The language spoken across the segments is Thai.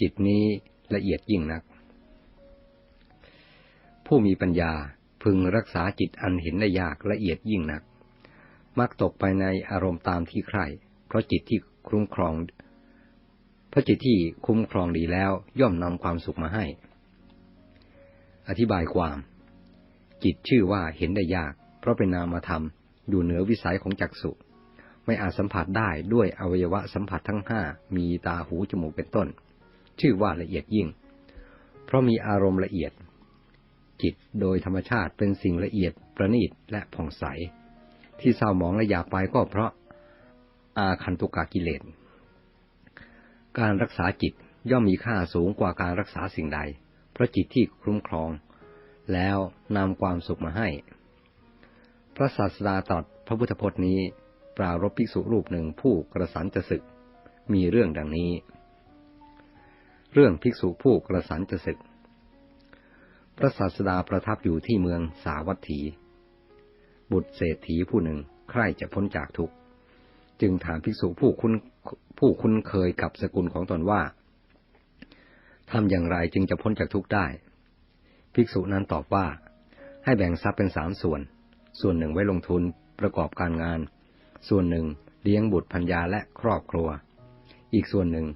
จิตนี้ละเอียดยิ่งนัก ผู้มีปัญญาพึงรักษาจิตอันเห็นได้ยากละเอียดยิ่งนัก มักตกไปในอารมณ์ตามที่ใคร่ เพราะจิตที่คุ้มครอง เพราะจิตที่คุ้มครองดีแล้วย่อมนำความสุขมาให้ อธิบายความ จิตชื่อว่าเห็นได้ยาก เพราะเป็นนามธรรมอยู่เหนือวิสัยของจักษุไม่อาจสัมผัสได้ด้วยอวัยวะสัมผัสทั้งห้ามีตาหูจมูกเป็นต้น ชื่อว่าละเอียดยิ่ง เพราะมีอารมณ์ละเอียด จิตโดยธรรมชาติเป็นสิ่งละเอียดประณีตและผ่องใส ที่เศร้าหมองและหยาบไปก็เพราะอาคันตุกากิเลส การรักษาจิตย่อมมีค่าสูงกว่าการรักษาสิ่งใด เพราะจิตที่คุ้มครอง แล้วนำความสุขมาให้ พระศาสดาตรัสพระพุทธพจน์นี้ ปรารบภิกษุรูปหนึ่งผู้กระสันจะศึก มีเรื่องดังนี้ เรื่องภิกษุผู้กระสันจะศึก พระศาสดาประทับอยู่ที่เมืองสาวัตถี บุตรเศรษฐีผู้หนึ่งใคร่จะพ้นจากทุกข์ จึงถามภิกษุผู้คุ้นผู้คุ้นเคยกับสกุลของตนว่าทำอย่างไรจึงจะพ้นจากทุกข์ได้ ภิกษุนั้นตอบว่า ให้แบ่งทรัพย์เป็นสามส่วน ส่วนหนึ่งไว้ลงทุนประกอบการงาน ส่วนหนึ่งเลี้ยงบุตรพัญญาและครอบครัว อีกส่วนหนึ่ง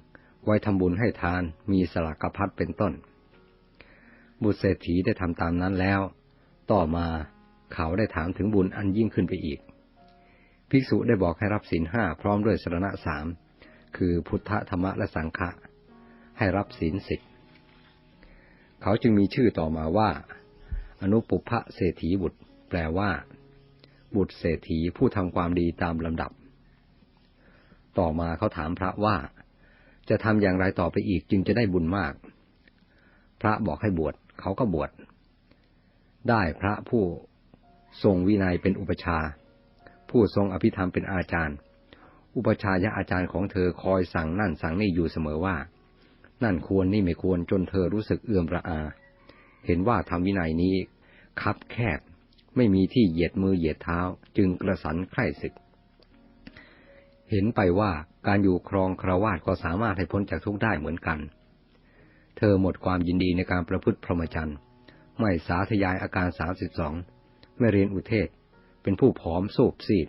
ไว้ทำบุญให้ทานมีสลากพัดเป็นต้น บุตรเศรษฐีได้ทำตามนั้นแล้ว ต่อมาเขาได้ถามถึงบุญอันยิ่งขึ้นไปอีก ภิกษุได้บอกให้รับศีลห้าพร้อมด้วยสรณะสามคือพุทธธรรมะและสังฆะให้รับศีลสิบเขาจึงมีชื่อต่อมาว่า อนุปุพะเศรษฐีบุตร แปลว่า บุตรเศรษฐีผู้ทำความดีตามลำดับ ต่อมาเขาถามพระว่า จะทำอย่างไรต่อไปอีกจึงจะได้บุญมาก พระบอกให้บวชเขาก็บวช ได้พระผู้ทรงวินัยเป็นอุปชา ผู้ทรงอภิธรรมเป็นอาจารย์ อุปชายะอาจารย์ของเธอคอยสั่งนั่นสั่งนี่อยู่เสมอว่า นั่นควรนี่ไม่ควรจนเธอรู้สึกเอื่อมระอา เห็นว่าทำวินัยนี้คับแคบไม่มีที่เหยียดมือเหยียดเท้าจึงกระสันใคร่ศึก เห็นไปว่า การอยู่ครองคราวาสก็สามารถให้พ้นจากทุกข์ได้เหมือนกัน เธอหมดความยินดีในการประพฤติพรหมจรรย์ ไม่สาธยายอาการสาสิบสอง ไม่เรียนอุเทศ เป็นผู้ผอมสูบซีด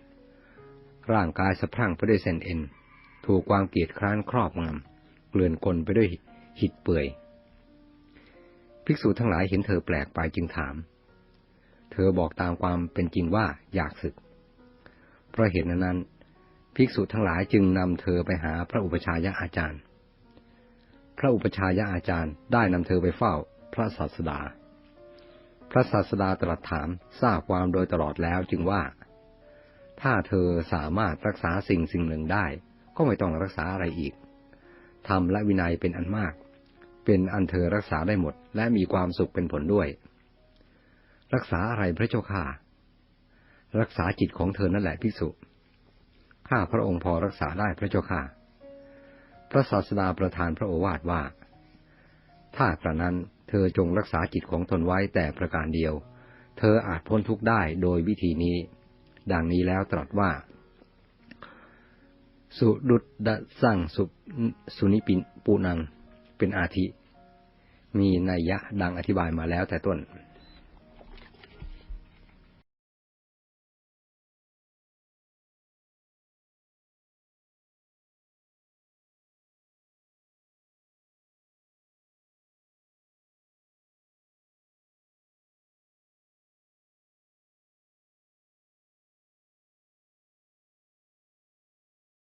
ร่างกายสะพรั่งไปด้วยเส้นเอ็น ถูกความเกียดคร้านครอบงำ เกลื่อนกลไปด้วยหิดเปื่อย ภิกษุทั้งหลายเห็นเธอแปลกไปจึงถาม เธอบอกตามความเป็นจริงว่าอยากศึก เพราะเหตุนั้น ภิกษุทั้งหลายจึงนำเธอไปหาพระอุปชายะอาจารย์ พระอุปชายะอาจารย์ได้นำเธอไปเฝ้าพระศาสดา พระศาสดาตรัสถามทราบความโดยตลอดแล้วจึงว่า ถ้าเธอสามารถรักษาสิ่งสิ่งหนึ่งได้ ก็ไม่ต้องรักษาอะไรอีกธรรมและวินัยเป็นอันมาก เป็นอันเธอรักษาได้หมด และมีความสุขเป็นผลด้วย รักษาอะไรพระเจ้าค่ะ รักษาจิตของเธอนั่นแหละภิกษุ ข้าพระองค์พอรักษาได้พระเจ้าค่ะ พระศาสดาประทานพระโอวาทว่า ถ้ากระนั้นเธอจงรักษาจิตของตนไว้แต่ประการเดียว เธออาจพ้นทุกข์ได้โดยวิธีนี้ ดังนี้แล้วตรัสว่า สุดุดดสร้างสุสุนิปินปูนังเป็นอาทิ มีนัยยะดังอธิบายมาแล้วแต่ต้น